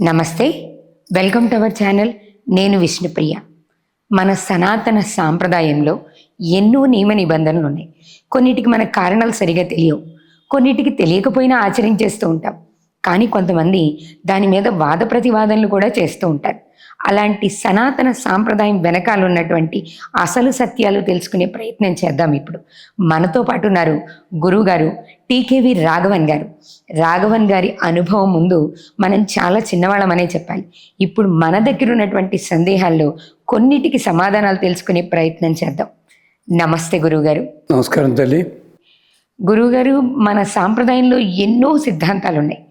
నమస్తే welcome to our channel. నేను విష్ణుప్రియ. మన సనాతన సాంప్రదాయంలో ఎన్నో నియమ నిబంధనలు ఉన్నాయి. కొన్నిటికి మన కారణాలు సరిగా తెలియవు. కొన్నిటికి తెలియకపోయినా ఆచరించేస్తూ ఉంటాం. కానీ కొంతమంది దాని మీద వాద ప్రతివాదనలు కూడా చేస్తూ ఉంటారు. అలాంటి సనాతన సాంప్రదాయం వెనకాల ఉన్నటువంటి అసలు సత్యాలు తెలుసుకునే ప్రయత్నం చేద్దాం ఇప్పుడు. మనతో పాటు ఉన్నారు గురువు గారు టీకేవి రాఘవన్ గారు. రాఘవన్ గారి అనుభవం ముందు మనం చాలా చిన్నవాళ్ళమనే చెప్పాలి. ఇప్పుడు మన దగ్గర ఉన్నటువంటి సందేహాల్లో కొన్నిటికి సమాధానాలు తెలుసుకునే ప్రయత్నం చేద్దాం. నమస్తే గురువుగారు. నమస్కారం తల్లి. గురువుగారు మన సాంప్రదాయంలో ఎన్నో సిద్ధాంతాలు ఉన్నాయి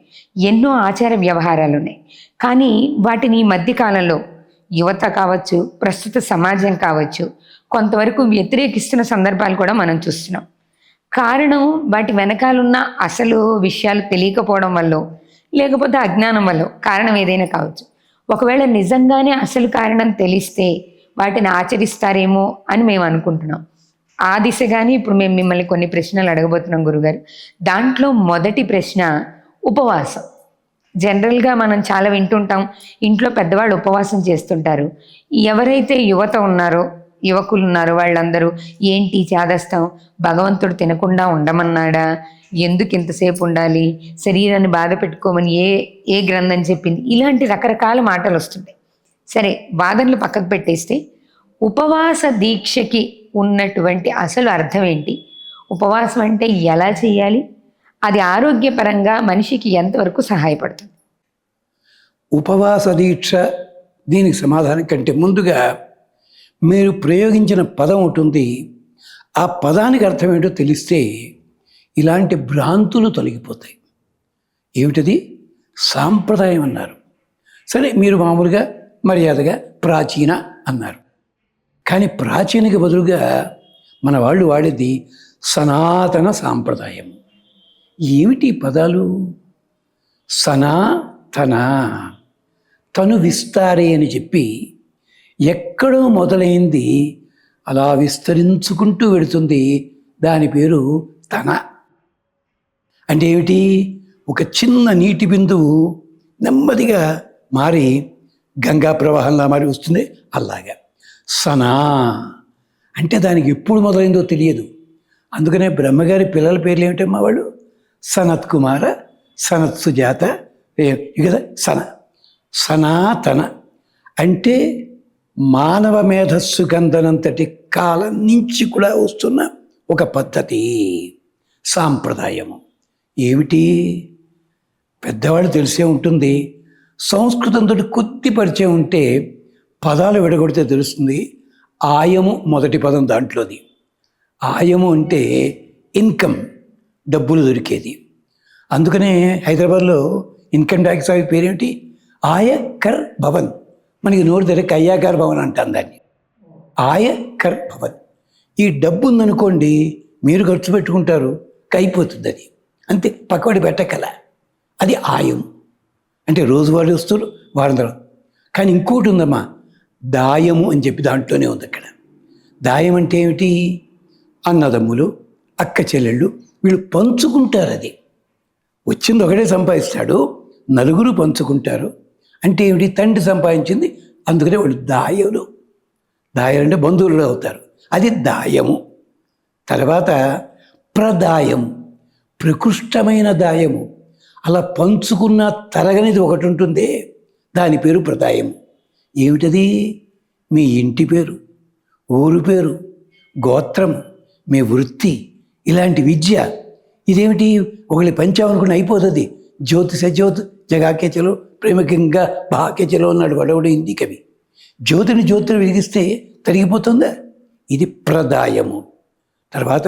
ఎన్నో ఆచార వ్యవహారాలు ఉన్నాయి కానీ వాటిని ఈ మధ్య కాలంలో యువత కావచ్చు ప్రస్తుత సమాజం కావచ్చు కొంతవరకు వ్యతిరేకిస్తున్న సందర్భాలు కూడా మనం చూస్తున్నాం. కారణం వాటి వెనకాలన్న అసలు విషయాలు తెలియకపోవడం వల్ల లేకపోతే అజ్ఞానం వల్ల కారణం ఏదైనా కావచ్చు. ఒకవేళ నిజంగానే అసలు కారణం తెలిస్తే వాటిని ఆచరిస్తారేమో అని మేము అనుకుంటున్నాం. ఆ దిశగానే ఇప్పుడు మేము మిమ్మల్ని కొన్ని ప్రశ్నలు అడగబోతున్నాం గురుగారు. దాంట్లో మొదటి ప్రశ్న ఉపవాసం. జనరల్గా మనం చాలా వింటుంటాం ఇంట్లో పెద్దవాళ్ళు ఉపవాసం చేస్తుంటారు. ఎవరైతే యువత ఉన్నారో యువకులు ఉన్నారో వాళ్ళందరూ ఏంటి చేదస్తాం భగవంతుడు తినకుండా ఉండమన్నాడా? ఎందుకు ఇంతసేపు ఉండాలి? శరీరాన్ని బాధ పెట్టుకోమని ఏ ఏ గ్రంథం చెప్పింది? ఇలాంటి రకరకాల మాటలు వస్తుంటాయి. సరే వాదనలు పక్కకు పెట్టేస్తే ఉపవాస దీక్షకి ఉన్నటువంటి అసలు అర్థం ఏంటి? ఉపవాసం అంటే ఎలా చేయాలి? అది ఆరోగ్యపరంగా మనిషికి ఎంతవరకు సహాయపడుతుంది? ఉపవాస దీక్ష దీనికి సమాధానం కంటే ముందుగా మీరు ప్రయోగించిన పదం ఉంటుంది ఆ పదానికి అర్థం ఏంటో తెలిస్తే ఇలాంటి భ్రాంతులు తొలగిపోతాయి. ఏమిటది? సాంప్రదాయం అన్నారు. సరే మీరు మామూలుగా మర్యాదగా ప్రాచీన అన్నారు. కానీ ప్రాచీనకి బదులుగా మన వాళ్ళు వాడేది సనాతన సాంప్రదాయం. ఏమిటి పదాలు? సనా తన తను విస్తారే అని చెప్పి ఎక్కడో మొదలైంది. అలా విస్తరించుకుంటూ వెడుతుంది దాని పేరు తన. అంటే ఏమిటి? ఒక చిన్న నీటి బిందువు నెమ్మదిగా మారి గంగా ప్రవాహంలా మారి వస్తుంది. అలాగా. సనా. అంటే దానికి ఎప్పుడు మొదలైందో తెలియదు. అందుకనే బ్రహ్మగారి పిల్లల పేర్లు ఏమిటమ్మా వాళ్ళు? సనత్ కుమార సనత్ సుజాత కదా సన సనాతన. అంటే మానవ మేధస్సు గంధనంతటి కాలం నుంచి కూడా వస్తున్న ఒక పద్ధతి సాంప్రదాయము. ఏమిటి? పెద్దవాళ్ళు తెలిసే ఉంటుంది. సంస్కృతంతో కొద్ది పరిచయం ఉంటే పదాలు విడగొడితే తెలుస్తుంది. ఆయము మొదటి పదం దాంట్లోది. ఆయము అంటే ఇన్కమ్. డబ్బులు దొరికేది. అందుకనే హైదరాబాద్లో ఇన్కమ్ ట్యాక్స్ ఆఫీస్ పేరేమిటి? ఆయకర్ భవన్. మనకి నోరు తెరక అయ్యాకర్ భవన్ అంటాం దాన్ని. ఆయకర్ భవన్. ఈ డబ్బు ఉందనుకోండి మీరు ఖర్చు పెట్టుకుంటారు అయిపోతుంది అది అంతే పక్కవాడి పెట్టకల. అది ఆయం. అంటే రోజువారీ వస్తువులు వారందరం కానీ ఇంకోటి ఉందమ్మా దాయము అని చెప్పి దాంట్లోనే ఉంది అక్కడ దాయం అంటే ఏమిటి? అన్నదమ్ములు అక్క చెల్లెళ్ళు వీళ్ళు పంచుకుంటారు అది. వచ్చింది ఒకటే సంపాదిస్తాడు నలుగురు పంచుకుంటారు. అంటే ఏమిటి? తండ్రి సంపాదించింది అందుకనే వాళ్ళు దాయలు. దాయలు అంటే బంధువులు అవుతారు. అది దాయము. తర్వాత ప్రదాయం ప్రకృష్టమైన దాయము. అలా పంచుకున్న తరగనిది ఒకటి ఉంటుంది. దాని పేరు ప్రదాయం ఏమిటది? మీ ఇంటి పేరు ఊరు పేరు గోత్రం మీ వృత్తి ఇలాంటి విద్య ఇదేమిటి? ఒకళ్ళు పంచామనుకుని అయిపోతుంది. జ్యోతిష జ్యోతి జగాకే చలో ప్రేమకంగా బాకే చలో అన్నాడు వడవడు హిందీ కవి. జ్యోతిని జ్యోతిని వెలిగిస్తే తరిగిపోతుందా? ఇది ప్రదాయము. తర్వాత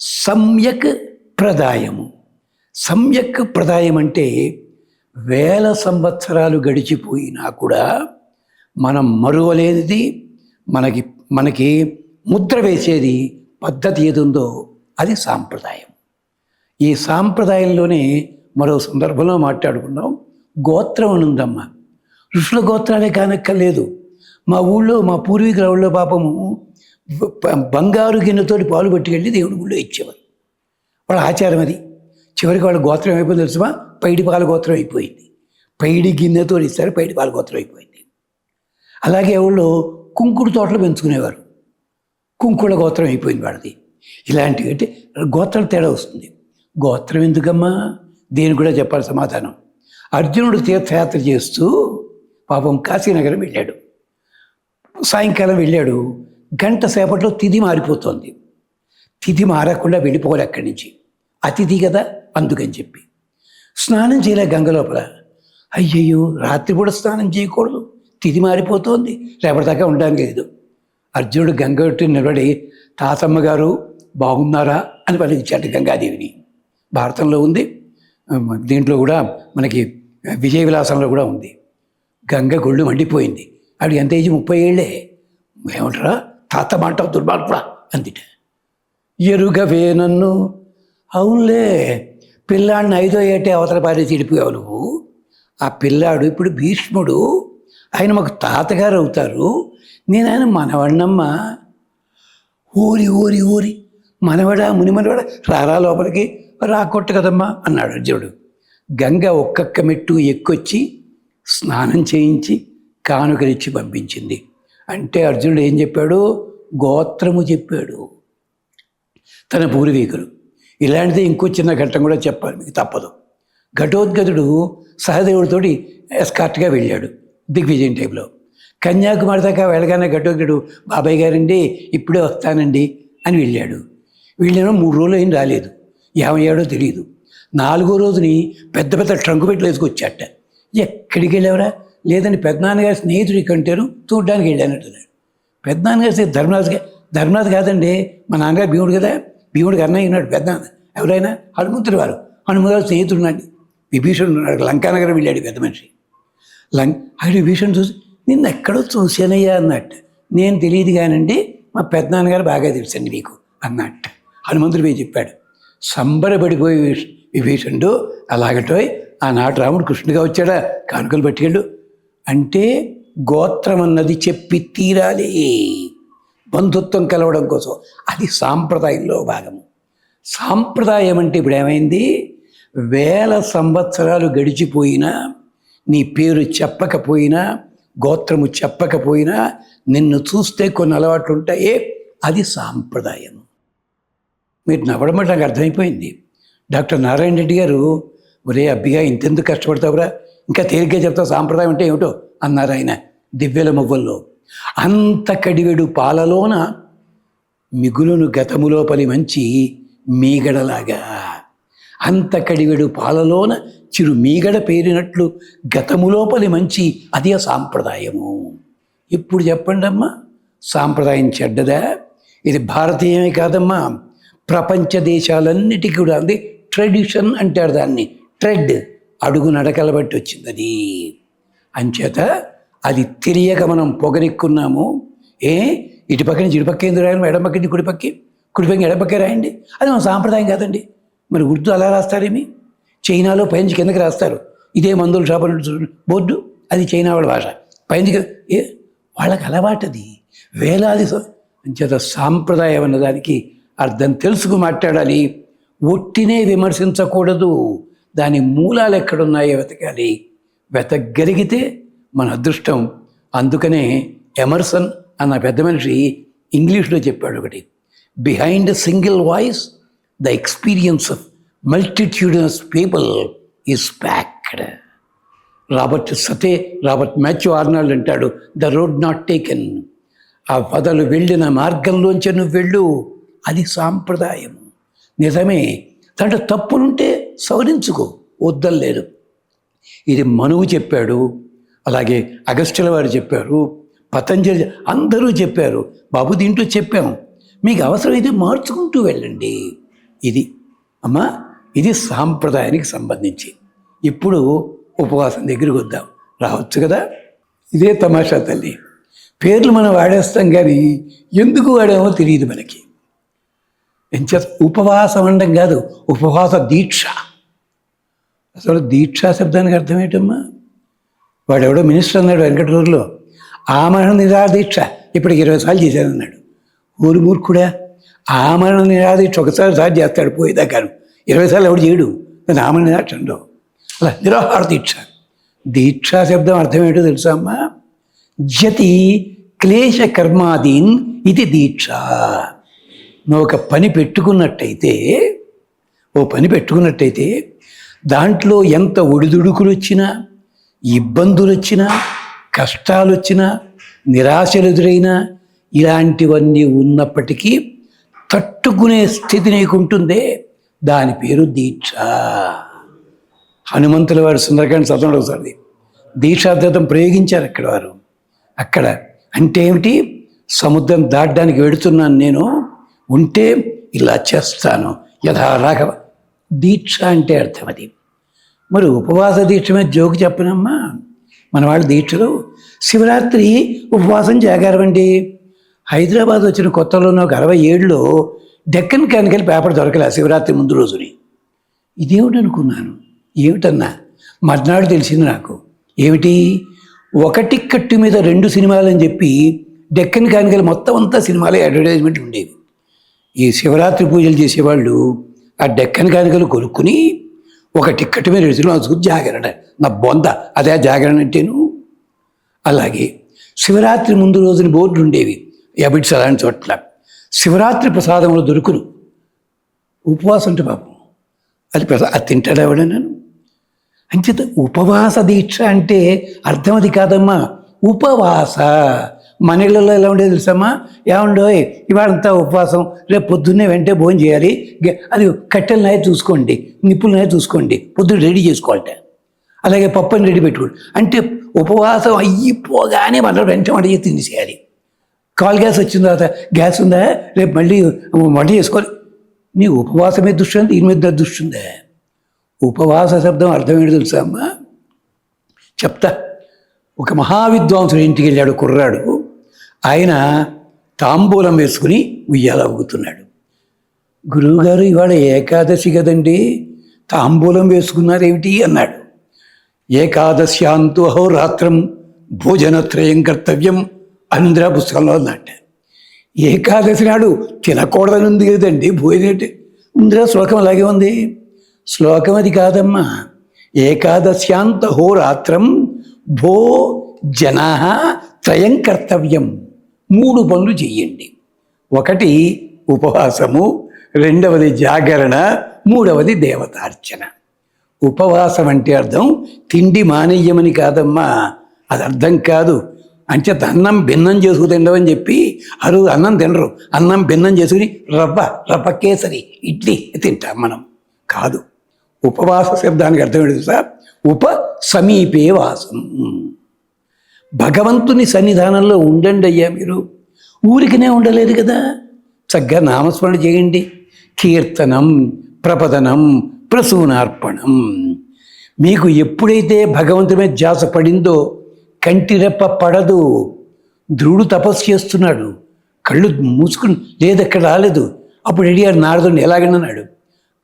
సమ్యక్ ప్రదాయము. సమ్యక్ ప్రదాయం అంటే వేల సంవత్సరాలు గడిచిపోయినా కూడా మనం మరువలేనిది మనకి మనకి ముద్ర వేసేది పద్ధతి ఏది ఉందో అది సాంప్రదాయం. ఈ సాంప్రదాయంలోనే మరో సందర్భంలో మాట్లాడుకున్నాం. గోత్రం అని ఉందమ్మా ఋషుల గోత్రాలే కానక్కర్లేదు. మా ఊళ్ళో మా పూర్వీకుల ఊళ్ళో పాపము బంగారు గిన్నెతోటి పాలు పట్టుకెళ్ళి దేవుడి గుళ్ళో ఇచ్చేవారు. వాళ్ళ ఆచారం అది. చివరికి వాళ్ళ గోత్రం అయిపోయింది తెలుసుమా? పైడి పాల గోత్రం అయిపోయింది. పైడి గిన్నెతో ఇస్తారు పైడి పాల గోత్రం అయిపోయింది. అలాగే ఊళ్ళో కుంకుడు తోటలు పెంచుకునేవారు. కుంకుళ గోత్రం అయిపోయింది వాడిది. ఇలాంటివి అంటే గోత్రాలు తేడా వస్తుంది. గోత్రం ఎందుకమ్మా? దేని కూడా చెప్పాలి సమాధానం. అర్జునుడు తీర్థయాత్ర చేస్తూ పాపం కాశీనగరం వెళ్ళాడు. సాయంకాలం వెళ్ళాడు. గంట సేపట్లో తిథి మారిపోతుంది. తిథి మారకుండా వెళ్ళిపోవాలి అక్కడి నుంచి. అతిథి కదా అందుకని చెప్పి. స్నానం చేయలే గంగ లోపల. అయ్యయ్యో రాత్రి కూడా స్నానం చేయకూడదు. తిథి మారిపోతోంది. రేపటిదాకా ఉండడానికి లేదు. అర్జునుడు గంగ నిలబడి తాతమ్మ గారు బాగున్నారా? అని పలికించాడు గంగాదేవిని. భారతంలో ఉంది. దీంట్లో కూడా మనకి విజయ విలాసంలో కూడా ఉంది. గంగ గొళ్ళు మండిపోయింది. ఆవిడ ఎంత ఏజ్? ముప్పై ఏళ్ళే. ఏమంటారా? తాత మాట దుర్మార్గుడా అందిట. ఎరుగవే నన్ను. అవునులే పిల్లాడిని ఐదో ఏటే అవతల పారి చెడిపోయావు నువ్వు. ఆ పిల్లాడు ఇప్పుడు భీష్ముడు. ఆయన మాకు తాతగారు అవుతారు. నేను ఆయన మనవడినమ్మా. ఊరి ఊరి ఊరి. మనవడా మునిమనవడా రారా లోపలికి రాకొట్టు కదమ్మా అన్నాడు అర్జునుడు. గంగ ఒక్కొక్క మెట్టు ఎక్కొచ్చి స్నానం చేయించి కానుకలిచ్చి పంపించింది. అంటే అర్జునుడు ఏం చెప్పాడు? గోత్రము చెప్పాడు. తన పూర్వీకులు. ఇలాంటిది ఇంకో చిన్న ఘట్టం కూడా చెప్పాలి మీకు తప్పదు. ఘటోద్గతుడు సహదేవుడితోటి ఎస్కార్ట్గా వెళ్ళాడు. దిగ్విజయం టైంలో కన్యాకుమారి దాకా వెళ్ళగానే ఘటోద్గతుడు బాబాయ్ గారండి ఇప్పుడే వస్తానండి అని వెళ్ళాడు. వెళ్ళిన మూడు రోజులు ఏం రాలేదు. ఏమయ్యాడో తెలియదు నాలుగో రోజుని పెద్ద పెద్ద ట్రంకు పెట్టి వేసుకొచ్చాట ఎక్కడికి వెళ్ళావరా? లేదని పెద్దనాన్నగారి స్నేహితుడి కంటారు చూడడానికి వెళ్ళానంటున్నాడు. పెద్దనాన్నగారి స్నేహితుడు ధర్మరాజు ధర్మరాజు కాదండి మా నాన్నగారు భీముడు కదా. భీముడికి అన్నయ్య ఉన్నాడు పెద్దనాన్న. ఎవరైనా? హనుమంతుడు వారు. హనుమంతుడు స్నేహితుడు ఉన్నాడు. విభీషణుడు ఉన్నాడు లంకానగరం వెళ్ళాడు పెద్ద మనిషి. లంగ్ ఆయన భీషణ్ చూసి నిన్ను ఎక్కడో చూశానయ్యా అన్నట్టు. నేను తెలియదు కానండి మా పెద్దనాన్నగారు బాగా తెలుసండి మీకు అన్నట్టు. హనుమంతుడు పోయి చెప్పాడు. సంబరపడిపోయి విభీషణుడు అలాగటోయ్ ఆనాడు రాముడు కృష్ణుడిగా వచ్చాడా? కానుకలు పట్టుకెళ్ళు. అంటే గోత్రం అన్నది చెప్పి తీరాలి. బంధుత్వం కలవడం కోసం. అది సాంప్రదాయంలో భాగము. సాంప్రదాయం అంటే ఇప్పుడు ఏమైంది? వేల సంవత్సరాలు గడిచిపోయినా నీ పేరు చెప్పకపోయినా గోత్రము చెప్పకపోయినా నిన్ను చూస్తే కొన్ని అలవాట్లు ఉంటాయే అది సాంప్రదాయం మీరు నవ్వడం అంటే నాకు అర్థమైపోయింది. డాక్టర్ నారాయణ రెడ్డి గారు ఒరే అబ్బిగా ఇంతెందుకు కష్టపడతావురా? ఇంకా తేలిగ్గా చెప్తావు సాంప్రదాయం అంటే ఏమిటో? అన్నారు ఆయన దివ్యల మువ్వల్లో. అంత కడివెడు పాలలోన మిగులును గతములోపలి మంచి మీగడలాగా అంత కడివెడు పాలలోన చిరు మీగడ పేరినట్లు గతములోపలి మంచి అదే సాంప్రదాయము. ఇప్పుడు చెప్పండి అమ్మా సాంప్రదాయం చెడ్డదా? ఇది భారతీయమే కాదమ్మా. ప్రపంచ దేశాలన్నిటికీ కూడా అంది ట్రెడిషన్ అంటారు దాన్ని ట్రెడ్ అడుగు నడకల బట్టి వచ్చింది అది. అంచేత అది తెలియక మనం పొగరెక్కున్నాము. ఏ? ఇటు పక్కన ఇటు పక్క ఎందుకు రాయడం ఎడమ పక్క కుడి పక్కి కుడి పక్కే రాయండి. అది మన సాంప్రదాయం కాదండి. మరి ఉర్దూ అలా రాస్తారేమి? చైనాలో పైనుంచి కిందకి రాస్తారు. ఇదే మందుల షాప్ బోర్డు అది చైనా వాళ్ళ భాష. పైనుంచి ఏ వాళ్ళకి అలవాటది వేలాది అంచేత సాంప్రదాయం అన్నదానికి అర్థం తెలుసుకు మాట్లాడాలి. ఒట్టినే విమర్శించకూడదు. దాని మూలాలు ఎక్కడున్నాయో వెతకాలి. వెతకగలిగితే మన అదృష్టం. అందుకనే ఎమర్సన్ అన్న పెద్ద మనిషి ఇంగ్లీష్లో చెప్పాడు ఒకటి. Behind single voice the experience of multitudinous people is packed Robert Southey Robert Matthew Arnold అంటాడు ద రోడ్ నాట్ టేకెన్ ఆ పదలు వెళ్ళిన మార్గంలోంచి నువ్వు వెళ్ళు. అది సాంప్రదాయం నిజమే. దాంట్లో తప్పులుంటే సవరించుకో. వద్దలేదు ఇది మనువు చెప్పాడు. అలాగే అగస్టుల వారు చెప్పారు. పతంజలి అందరూ చెప్పారు. బాబు దీంట్లో చెప్పాం. మీకు అవసరమైతే మార్చుకుంటూ వెళ్ళండి. ఇది. అమ్మా ఇది సాంప్రదాయానికి సంబంధించి. ఇప్పుడు ఉపవాసం దగ్గరికి వద్దాం. రావచ్చు కదా? ఇదే తమాషా తల్లి. పేర్లు మనం వాడేస్తాం కానీ ఎందుకు వాడామో తెలియదు మనకి. ఉపవాసం అనడం కాదు ఉపవాస దీక్ష. అసలు దీక్షా శబ్దానికి అర్థం ఏంటమ్మా? వాడెవడో మినిస్టర్ అన్నాడు వెంకటూరులో ఆమరణ నిరాదీక్ష ఇప్పటికి ఇరవై సార్లు చేశానన్నాడు. ఊరు మూర్ఖుడా? ఆమరణ నిరాదీక్ష ఒకసారి సార్ చేస్తాడు పోయేదాకాను ఇరవై సార్లు ఎవడు చేయడు. దాన్ని ఆమరణ నిరాక్ష ఉండవు అలా నిరాహార దీక్ష. దీక్షా శబ్దం అర్థం ఏంటో తెలుసా అమ్మా? జతి క్లేశ కర్మాదీన్ ఇది దీక్ష. నువ్వు ఒక పని పెట్టుకున్నట్టయితే ఓ పని పెట్టుకున్నట్టయితే దాంట్లో ఎంత ఒడిదుడుకులు వచ్చినా ఇబ్బందులు వచ్చినా కష్టాలు వచ్చినా నిరాశలు ఎదురైనా ఇలాంటివన్నీ ఉన్నప్పటికీ తట్టుకునే స్థితి నీకుంటుందే. దాని పేరు దీక్ష. హనుమంతుల వారు సుందరకాండ చదవడం ఒకసారి దీక్షాద్వైతం ప్రయోగించారు అక్కడ వారు. అక్కడ అంటే ఏమిటి? సముద్రం దాటడానికి వెడుతున్నాను నేను. ఉంటే ఇలా చేస్తాను. యథారాఘవ దీక్ష అంటే అర్థం అది. మరి ఉపవాస దీక్ష మీద జోకు చెప్పనమ్మా. మన వాళ్ళ దీక్షలు శివరాత్రి ఉపవాసం జాగారమండి హైదరాబాద్ వచ్చిన కొత్తలోనే ఒక అరవై ఏడులో డెక్కన్ కానికల్ పేపర్ దొరకలే శివరాత్రి ముందు రోజుని. ఇదేమిటి అనుకున్నాను? ఏమిటన్నా? మర్నాడు తెలిసింది నాకు. ఏమిటి? ఒక టిక్కెట్టు మీద రెండు సినిమాలు అని చెప్పి డెక్కన్ కానికల్ మొత్తం అంతా సినిమాలే అడ్వర్టైజ్మెంట్ ఉండేవి. ఈ శివరాత్రి పూజలు చేసేవాళ్ళు ఆ డెక్కన్ కానుకలు కొనుక్కుని ఒక టిక్కెట్ మీద రెండు సినిమాలు జాగరణ నా బొంద అదే జాగరణ అంటేను. అలాగే శివరాత్రి ముందు రోజున బోర్డు ఉండేవి. ఎబిట్స్ అలాంటి చోట్ల. శివరాత్రి ప్రసాదంలో దొరుకును. ఉపవాసం అంటే పాపం. అది ప్రసా అది తింటాడు ఎవడన్నాను అంచేత ఉపవాస దీక్ష అంటే అర్థం అది కాదమ్మా. ఉపవాస. మన ఇళ్ళలో ఎలా ఉండేది తెలుసమ్మా? ఏమండో ఇవాళంతా ఉపవాసం. రేపు పొద్దున్నే వెంటనే భోజనం చేయాలి. అది కట్టెలనాయ చూసుకోండి నిప్పులనాయ చూసుకోండి పొద్దున్న రెడీ చేసుకోవాలట. అలాగే పప్పుని రెడీ పెట్టుకోండి. అంటే ఉపవాసం అయిపోగానే మనం వెంటనే వంట చేసి తినేసేయాలి. కాల్ గ్యాస్ వచ్చిన తర్వాత గ్యాస్ ఉందా? రేపు మళ్ళీ వంట చేసుకోవాలి. నీ ఉపవాసమే దృష్టి ఉంది దీని మీద దృష్టి ఉందా. ఉపవాస శబ్దం అర్థం ఏంటి తెలుసా అమ్మా? చెప్తా. ఒక మహావిద్వాంసుడు ఇంటికి వెళ్ళాడు కుర్రాడు. ఆయన తాంబూలం వేసుకుని ఉయ్యాల ఊగుతున్నాడు. గురువుగారు ఇవాళ ఏకాదశి కదండి తాంబూలం వేసుకున్నారేమిటి? అన్నాడు. ఏకాదశ్యాంతు అహోరాత్రం భోజనత్రయం కర్తవ్యం అంధ్ర పుస్తకంలో ఉందంటే ఏకాదశి నాడు తినకూడదని ఉంది కదండి భోజనం ఇందులో శ్లోకం అలాగే ఉంది. శ్లోకం అది కాదమ్మా. ఏకాదశ్యాంత హోరాత్రం భో జనా త్రయం కర్తవ్యం. మూడు పనులు చెయ్యండి. ఒకటి ఉపవాసము రెండవది జాగరణ మూడవది దేవతార్చన. ఉపవాసం అంటే అర్థం తిండి మానేయమని కాదమ్మా. అది అర్థం కాదు. అంచేత అన్నం భిన్నం చేసుకు తిండవని చెప్పి అరు అన్నం తినరు. అన్నం భిన్నం చేసుకుని రవ్వ రవ్వ కేసరి ఇడ్లీ తింటాం మనం. కాదు. ఉపవాస శబ్దానికి అర్థం ఏంటి సార్ ఉప సమీపే వాసం. భగవంతుని సన్నిధానంలో ఉండండి అయ్యా మీరు. ఊరికినే ఉండలేదు కదా. చక్కగా నామస్మరణ చేయండి. కీర్తనం ప్రపదనం ప్రసూనార్పణం. మీకు ఎప్పుడైతే భగవంతుడి మీద ధ్యాస పడిందో కంటి రెప్ప పడదు. ధ్రువుడు తపస్సు చేస్తున్నాడు. కళ్ళు మూసుకుని లేదు ఎక్కడ రాలేదు. అప్పుడు ఎడిగారు నారదుని ఎలాగన్నాడు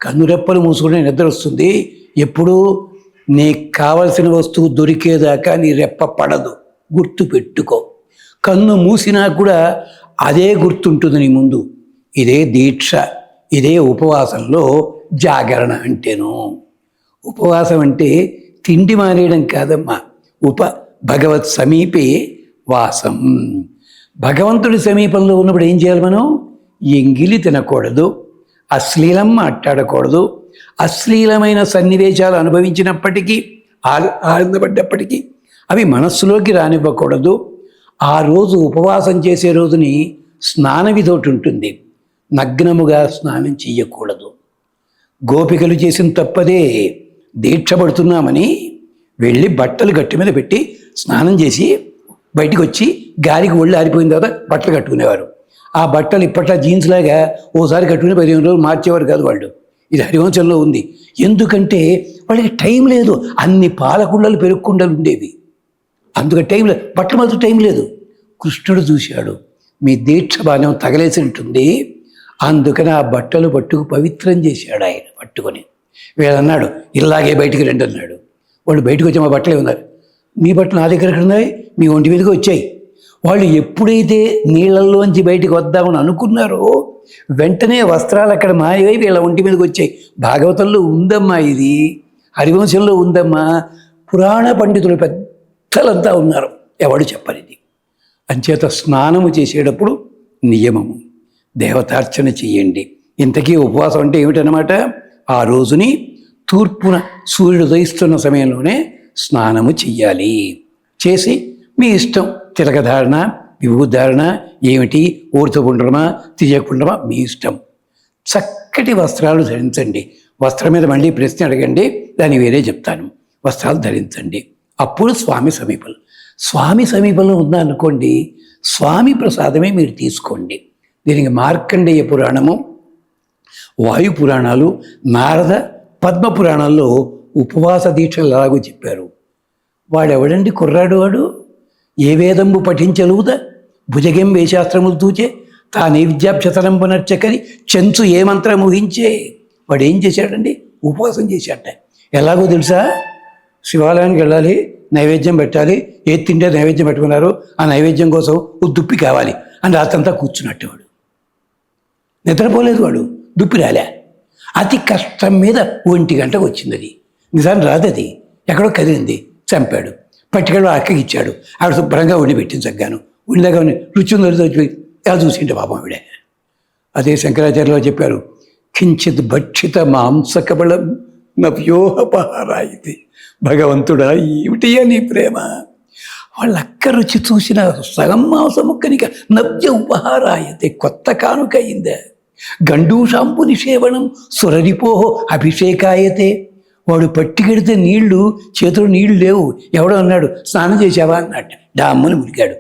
కన్నురెప్పలు మూసుకుంటే నిద్ర వస్తుంది. ఎప్పుడు? నీకు కావలసిన వస్తువు దొరికేదాకా నీ రెప్ప పడదు. గుర్తు పెట్టుకో. కన్ను మూసినా కూడా అదే గుర్తుంటుంది నీ ముందు. ఇదే దీక్ష ఇదే ఉపవాసంలో జాగరణ అంటేను. ఉపవాసం అంటే తిండి మానేయడం కాదమ్మా. ఉప భగవత్ సమీపే వాసం. భగవంతుడి సమీపంలో ఉన్నప్పుడు ఏం చేయాలి మనం? ఎంగిలి తినకూడదు అశ్లీలం మాట్లాడకూడదు. అశ్లీలమైన సన్నివేశాలు అనుభవించినప్పటికీ ఆనందపడ్డప్పటికీ అవి మనస్సులోకి రానివ్వకూడదు. ఆ రోజు ఉపవాసం చేసే రోజుని స్నాన విధోటి ఒకటి ఉంటుంది నగ్నముగా స్నానం చేయకూడదు గోపికలు చేసిన తప్పదే. దీక్ష పడుతున్నామని వెళ్ళి బట్టలు గట్టి మీద పెట్టి స్నానం చేసి బయటికి వచ్చి గాలికి ఒళ్ళు ఆరిపోయిన తర్వాత బట్టలు కట్టుకునేవారు. ఆ బట్టలు ఇప్పట్లో జీన్స్ లాగా ఓసారి కట్టుకుని పదిహేను రోజులు మార్చేవారు కాదు వాళ్ళు. ఇది హరివంశంలో ఉంది. ఎందుకంటే వాళ్ళకి టైం లేదు. అన్ని పాలకుండలు పెరుగుకుండలు ఉండేవి. అందుకని టైం లేదు బట్టలు మాత్రం టైం లేదు. కృష్ణుడు చూశాడు. మీ దీక్ష బాణం తగలేసి ఉంటుంది. అందుకని ఆ బట్టలు పట్టుకు పవిత్రం చేశాడు ఆయన పట్టుకొని. వీళ్ళన్నాడు ఇలాగే బయటికి రండి అన్నాడు వాళ్ళు బయటకు వచ్చి మా బట్టలే ఉన్నారు. మీ బట్టలు నా దగ్గర ఎక్కడ ఉన్నాయి? మీ ఒంటి మీదకి వచ్చాయి. వాళ్ళు ఎప్పుడైతే నీళ్ళల్లోంచి బయటికి వద్దామని అనుకున్నారో వెంటనే వస్త్రాలు అక్కడ మాయవై వీళ్ళ ఒంటి మీదకి వచ్చాయి. భాగవతంలో ఉందమ్మా ఇది. హరివంశంలో ఉందమ్మా. పురాణ పండితులు పెద్దలంతా ఉన్నారు. ఎవడు చెప్పనిది అంచేత స్నానము చేసేటప్పుడు నియమము. దేవతార్చన చెయ్యండి. ఇంతకీ ఉపవాసం అంటే ఏమిటనమాట ఆ రోజుని తూర్పున సూర్యుడు ఉదయిస్తున్న సమయంలోనే స్నానము చెయ్యాలి. చేసి మీ ఇష్టం తిలకధారణ విభూధారణ ఏమిటి? ఊర్తపుండ్రమా తీయకుండమా మీ ఇష్టం. చక్కటి వస్త్రాలు ధరించండి. వస్త్రం మీద మళ్ళీ ప్రశ్న అడగండి. దాన్ని వేరే చెప్తాను. వస్త్రాలు ధరించండి. అప్పుడు స్వామి సమీపంలో స్వామి సమీపంలో ఉందనుకోండి స్వామి ప్రసాదమే మీరు తీసుకోండి. దీనికి మార్కండేయ పురాణము వాయు పురాణాలు నారద పద్మ పురాణాల్లో ఉపవాస దీక్షలు ఎలాగో చెప్పారు. వాడెవడండి కుర్రాడు వాడు? ఏ వేదంబు పఠించలుగుత భుజగం శాస్త్రములు తూచే? తానే నైవిద్యాభ్యసనంబు నర్చకరి చెంచు ఏ మంత్రం ఊహించే? వాడు ఏం చేశాడండి? ఉపవాసం చేశాడ ఎలాగో తెలుసా? శివాలయానికి వెళ్ళాలి నైవేద్యం పెట్టాలి. ఏ తింటే నైవేద్యం పెట్టుకున్నారు ఆ నైవేద్యం కోసం ఓ దుప్పి కావాలి అని రాత్రంతా కూర్చున్నట్టు వాడు. నిద్రపోలేదు వాడు దుప్పి రాలే. అతి కష్టం మీద ఒంటి గంటకు వచ్చింది అది. నిజాన్ని రాదు అది. ఎక్కడో కదిలింది. చంపాడు. పట్టుకెళ్ళి అక్కకి ఇచ్చాడు. ఆవిడ శుభ్రంగా ఉండి పెట్టింది చగ్గాను వండిదాకా ఉండి రుచి ఉందో చూసి ఎలా చూసింటే పాపం ఆవిడ? అదే శంకరాచార్యలో చెప్పారు. కించిత్ భక్షిత మాంసకబళం నవ్యోహపహారాయితి. భగవంతుడా ఏమిటి అని ప్రేమ? వాళ్ళ అక్క రుచి చూసిన సగం మాంసం ముక్కనిక నవ్య ఉపహారాయతే కొత్త కానుక అయిందే. గండూషాంపు నిషేవణం సురరిపోహో అభిషేకాయతే. వాడు పట్టుకెడితే నీళ్ళు చేతిలో నీళ్ళు లేవు. ఎవడో అన్నాడు స్నానం చేసావా అన్నాడు. డామ్మని ఉరికాడు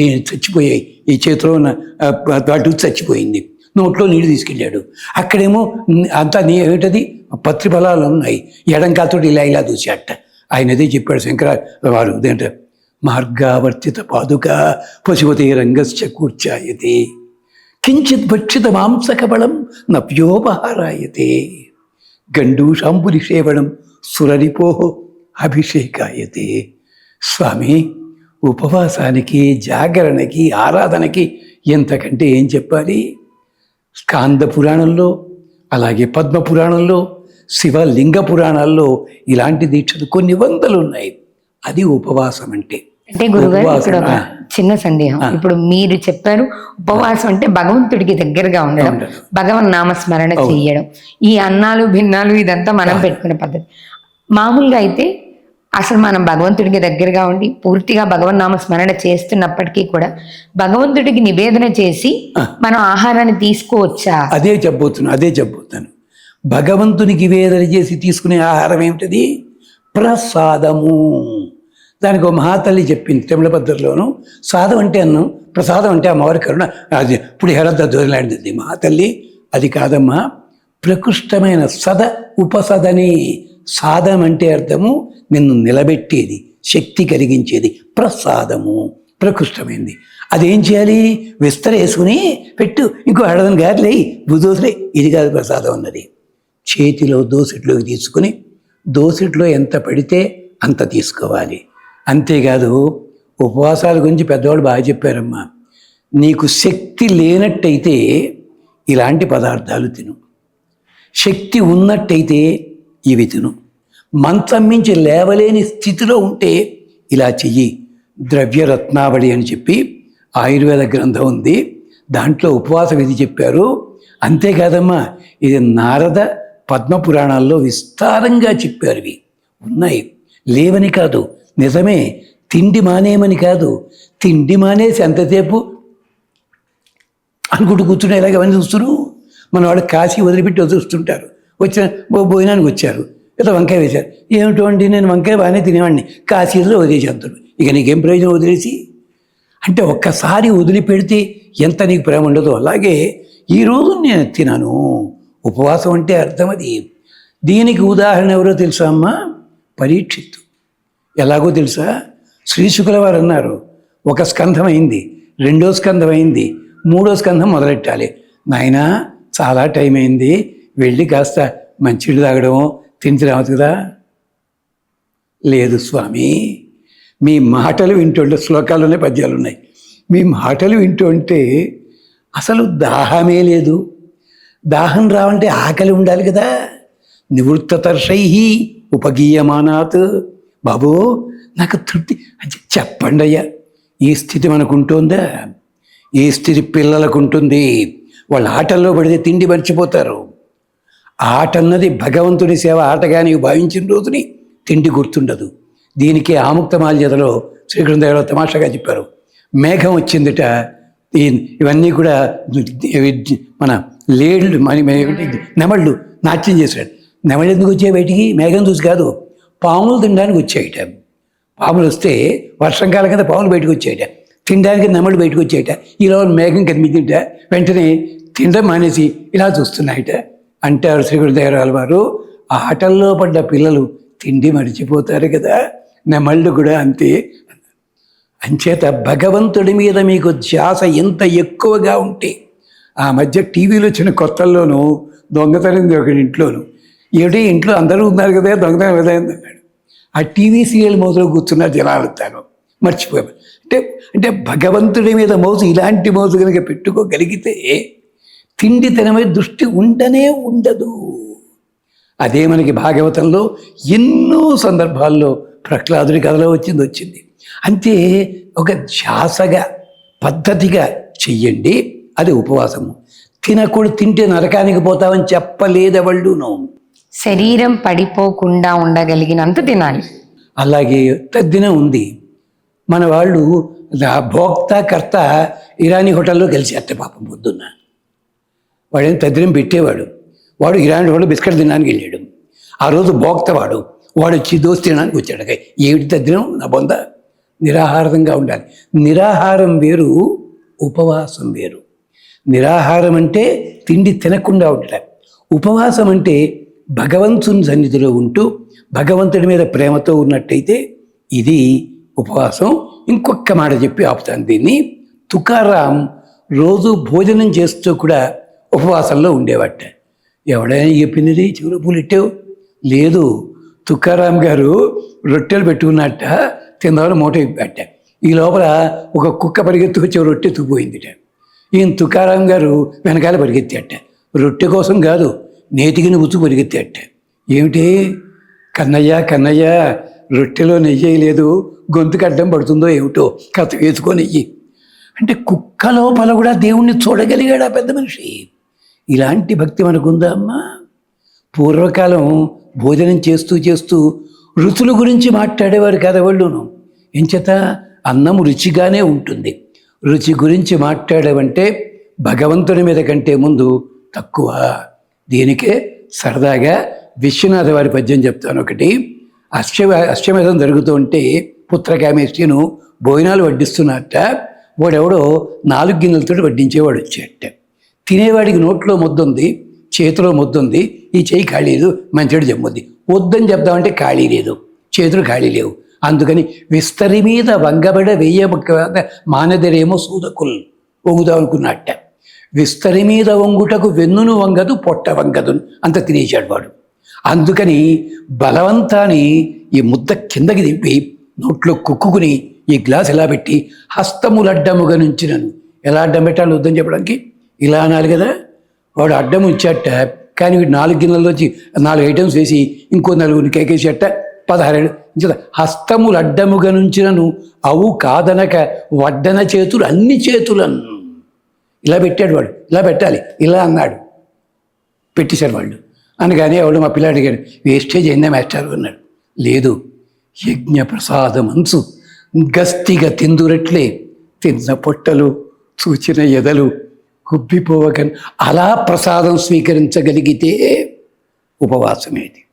ఈ చచ్చిపోయాయి. ఈ చేతిలో ఉన్న ఆ, అటు చచ్చిపోయింది. నోట్లో నీళ్ళు తీసుకెళ్ళాడు. అక్కడేమో అంతా నీ ఏమిటది పత్రి ఫలాలు ఉన్నాయి. ఎడం కాతోటి ఇలా ఇలా దూచాట ఆయన అదే చెప్పాడు శంకర వారు ఏంటంటే మార్గావర్తిత పాదుక పశువతే రంగశ్చ కూర్చాయతే. కించిత్ భక్షిత మాంసకబళం నవ్యోపహారాయతే. గండూషాంబులి సేవనం సురరిపోహో అభిషేకాయతే. స్వామి ఉపవాసానికి జాగరణకి ఆరాధనకి ఎంతకంటే ఏం చెప్పాలి? స్కాంద పురాణంలో అలాగే పద్మ పురాణంలో శివలింగ పురాణాల్లో ఇలాంటి దీక్షలు కొన్ని వందలు ఉన్నాయి. అది ఉపవాసం అంటే అంటే గురుగారు ఇక్కడ ఒక. చిన్న సందేహం. ఇప్పుడు మీరు చెప్పారు ఉపవాసం అంటే భగవంతుడికి దగ్గరగా ఉండడం. భగవన్ నామస్మరణ చేయడం. ఈ అన్నాలు భిన్నాలు ఇదంతా మనం పెట్టుకునే పద్ధతి. మామూలుగా అయితే అసలు మనం భగవంతుడికి దగ్గరగా ఉండి పూర్తిగా భగవన్ నామస్మరణ చేస్తున్నప్పటికీ కూడా భగవంతుడికి నివేదన చేసి మనం ఆహారాన్ని తీసుకోవచ్చా? అదే చెప్పబోతున్నాను అదే చెప్పబోతున్నాను భగవంతునికి వేదన చేసి తీసుకునే ఆహారం ఏమిటది? ప్రసాదము. దానికి ఒక మహాతల్లి చెప్పింది తమిళ పద్ధతిలోను సాదం అంటే అన్నం ప్రసాదం అంటే అమ్మవారి కరుణ. అది ఇప్పుడు హెరద్ద దొరిలాంటిది మహాతల్లి. అది కాదమ్మా ప్రకృష్టమైన సద ఉపసదని. సాధం అంటే అర్థము నిన్ను నిలబెట్టేది శక్తి కలిగించేది ప్రసాదము ప్రకృష్టమైంది. అదేం చేయాలి? విస్తర వేసుకుని పెట్టు ఇంకో అడదని గారిలే బుదోసలే ఇది కాదు ప్రసాదం అన్నది. చేతిలో దోసెట్లోకి తీసుకుని దోసెట్లో ఎంత పడితే అంత తీసుకోవాలి. అంతేకాదు ఉపవాసాల గురించి పెద్దవాళ్ళు బాగా చెప్పారమ్మా. నీకు శక్తి లేనట్టయితే ఇలాంటి పదార్థాలు తిను. శక్తి ఉన్నట్టయితే ఇవి తిను. మంచం మించి లేవలేని స్థితిలో ఉంటే ఇలా చెయ్యి. ద్రవ్యరత్నావళి అని చెప్పి ఆయుర్వేద గ్రంథం ఉంది. దాంట్లో ఉపవాస విధి చెప్పారు. అంతేకాదమ్మా ఇది నారద పద్మ పురాణాల్లో విస్తారంగా చెప్పారు ఇవి. ఉన్నాయి. లేవని కాదు నిజమే తిండి మానేయమని కాదు తిండి మానేసి ఎంతసేపు? అనుకుంటూ కూర్చుని ఇలాగ అవన్నీ చూస్తున్నారు. మన వాళ్ళు కాశీ వదిలిపెట్టి వదిలిస్తుంటారు వచ్చిన భోజనానికి వచ్చారు. ఏదో వంకాయ వేశారు. ఏమిటో అండి నేను వంకాయ బాగానే తినేవాడిని. కాశీలో వదిలేసేంతాడు ఇక నీకేం ప్రయోజనం వదిలేసి? అంటే ఒక్కసారి వదిలిపెడితే ఎంత నీకు ప్రేమ ఉండదో. అలాగే ఈరోజు నేను తినను. ఉపవాసం అంటే అర్థం అది దీనికి ఉదాహరణ ఎవరో తెలుసా అమ్మా? పరీక్షిత్తు. ఎలాగో తెలుసా? శ్రీశుకుల వారు అన్నారు ఒక స్కంధం అయింది రెండో స్కంధం అయింది మూడో స్కంధం మొదలెట్టాలి. నాయనా చాలా టైం అయింది వెళ్ళి కాస్త మంచిళ్ళు తాగడం తిని రావద్దు కదా. లేదు స్వామి మీ మాటలు వింటుంటే శ్లోకాల్లోనే పద్యాలు ఉన్నాయి. మీ మాటలు వింటుంటే అసలు దాహమే లేదు. దాహం రావంటే ఆకలి ఉండాలి కదా. నివృత్తతర్షై ఉపగీయమానాత్. బాబు నాకు తృప్తి. చెప్పండి అయ్యా. ఈ స్థితి మనకు ఉంటుందా? ఈ స్థితి పిల్లలకు ఉంటుంది. వాళ్ళ ఆటల్లో పడితే తిండి మర్చిపోతారు. ఆట అన్నది భగవంతుడి సేవ ఆటగా నీవు భావించిన రోజుని తిండి గుర్తుండదు. దీనికి ఆముక్త మాల్యతలో శ్రీకృష్ణదేవరావు తమాషాగా చెప్పారు. మేఘం వచ్చిందిట. ఇవన్నీ కూడా మన లేళ్ళు మన నెమళ్ళు నాట్యం చేశాడు. నెమళ్ళు ఎందుకు వచ్చాయి బయటికి? మేఘం చూసి కాదు. పాములు తినడానికి వచ్చాయట. పాములు వస్తే వర్షంకాలం కింద పాములు బయటకు వచ్చాయట. తినడానికి నెమళ్ళు బయటకు వచ్చాయట. ఈలో మేఘం కనిపించింట వెంటనే తినడం మానేసి ఇలా చూస్తున్నాయట. అంటారు శ్రీ గురుదేవరాలు వారు ఆ ఆటల్లో పడ్డ పిల్లలు తిండి మరిచిపోతారు కదా నెమళ్ళు కూడా అంతే అంచేత భగవంతుడి మీద మీకు ధ్యాస ఎంత ఎక్కువగా ఉంటే ఆ మధ్య టీవీలో వచ్చిన కొత్తల్లోనూ దొంగతనం ఒకటి ఇంట్లోనూ ఏమిటి? ఇంట్లో అందరూ ఉన్నారు కదా దొంగతనం కదా అన్నాడు. ఆ టీవీ సీరియల్ మోజులో కూర్చున్న జనాలు తాను మర్చిపోయాను అంటే అంటే భగవంతుడి మీద మోజు ఇలాంటి మోజు కనుక పెట్టుకోగలిగితే తిండి తినమే దృష్టి ఉండనే ఉండదు. అదే మనకి భాగవతంలో ఎన్నో సందర్భాల్లో ప్రహ్లాదుడి కథలో వచ్చింది వచ్చింది. అంతే ఒక ధ్యాసగా పద్ధతిగా చెయ్యండి అది ఉపవాసము. తినకూడదు తింటే నరకానికి పోతామని చెప్పలేదెవళ్ళును. శరీరం పడిపోకుండా ఉండగలిగినంత తినాలి. అలాగే తద్దినం ఉంది. మన వాళ్ళు భోక్త కర్త ఇరానీ హోటల్లో కలిసేట పాపం పొద్దున్న. వాడేం తద్దినం పెట్టేవాడు. వాడు ఇరానీ హోటల్ బిస్కెట్ తినడానికి వెళ్ళాడు. ఆ రోజు భోక్త వాడు. వాడు వచ్చి దోశ తినడానికి వచ్చాడు. ఏమిటి తద్దినం నా బొంద. నిరాహారంగా ఉండాలి. నిరాహారం వేరు ఉపవాసం వేరు. నిరాహారం అంటే తిండి తినకుండా ఉండటం ఉపవాసం అంటే భగవంతుని సన్నిధిలో ఉంటూ భగవంతుడి మీద ప్రేమతో ఉన్నట్టయితే ఇది ఉపవాసం. ఇంకొక మాట చెప్పి ఆపుతాను దీన్ని. తుకారాం రోజు భోజనం చేస్తూ కూడా ఉపవాసంలో ఉండేవాట. ఎవడైనా చెప్పింది చెవులు పూలు ఇట్టావు లేదు తుకారాం గారు రొట్టెలు పెట్టుకున్నట్ట తిందామని మూట పెట్ట ఈ లోపల ఒక కుక్క పరిగెత్తుకొచ్చే రొట్టె తుపోయిందిట ఈయన తుకారాం గారు వెనకాల పరిగెత్తాట. రొట్టె కోసం కాదు నేతికిని ఉచ్చు పరిగెత్తాట ఏమిటి? కన్నయ్య కన్నయ్య రొట్టెలో నెయ్యి లేదు గొంతుకు అడ్డం పడుతుందో ఏమిటో కథ వేసుకో నెయ్యి. అంటే కుక్క లోపల కూడా దేవుణ్ణి చూడగలిగాడు ఆ పెద్ద మనిషి? ఇలాంటి భక్తి మనకుందా అమ్మా? పూర్వకాలం భోజనం చేస్తూ చేస్తూ రుచుల గురించి మాట్లాడేవారు కదా వాళ్ళును. ఎంచేత అన్నం రుచిగానే ఉంటుంది. రుచి గురించి మాట్లాడేవంటే భగవంతుని మీద కంటే ముందు తక్కువ. దీనికే సరదాగా విశ్వనాథ వారి పద్యం చెప్తాను ఒకటి. అశ్వ అశ్వమేధం జరుగుతూ ఉంటే పుత్రకామేష్టిను భోజనాలు వడ్డిస్తున్నట్ట వాడెవడో నాలుగు గిన్నెలతో వడ్డించేవాడు వచ్చేట తినేవాడికి నోట్లో ముద్దుంది చేతిలో ముద్దుంది ఈ చేయి ఖాళీ లేదు మంచిడు జమ్ముద్ది. వద్దని చెప్దామంటే ఖాళీ లేదు చేతులు ఖాళీ లేవు. అందుకని విస్తరి మీద వంగబడ వెయ్య మానదరేమో సూదకుల్ ఒగుదాం అనుకున్నట్ట విస్తరి మీద వంగుటకు వెన్నును వంగదు పొట్ట వంగదు అంత తినేశాడు వాడు. అందుకని బలవంతాన్ని ఈ ముద్ద కిందకి దింపి నోట్లో కుక్కుని ఈ గ్లాస్ ఇలా పెట్టి హస్తములడ్డముగా నుంచినను. ఎలా అడ్డం పెట్టాలి వద్దని చెప్పడానికి? ఇలా అనాలి కదా. వాడు అడ్డం ఉంచాట కానీ వీడు నాలుగు గిన్నెల్లోంచి నాలుగు ఐటమ్స్ వేసి ఇంకో నలుగురిని కేకేసేట పదహారేడు ఇంచేత హస్తములు అడ్డముగా నుంచినను అవు కాదనక వడ్డన చేతులు అన్ని చేతులను. ఇలా పెట్టాడు వాడు ఇలా పెట్టాలి ఇలా అన్నాడు. పెట్టేశారు వాళ్ళు. అనగానే ఎవడు మా పిల్లాడు అడిగాడు వేస్టేజ్ అయిందా మాస్టర్? అన్నాడు. లేదు యజ్ఞ ప్రసాదమంచు గస్తిగా తిందురట్లే తిన్న పొట్టలు చూచిన ఎదలు ఉబ్బిపోవగన్ అలా ప్రసాదం స్వీకరించగలిగితే ఉపవాసమేది.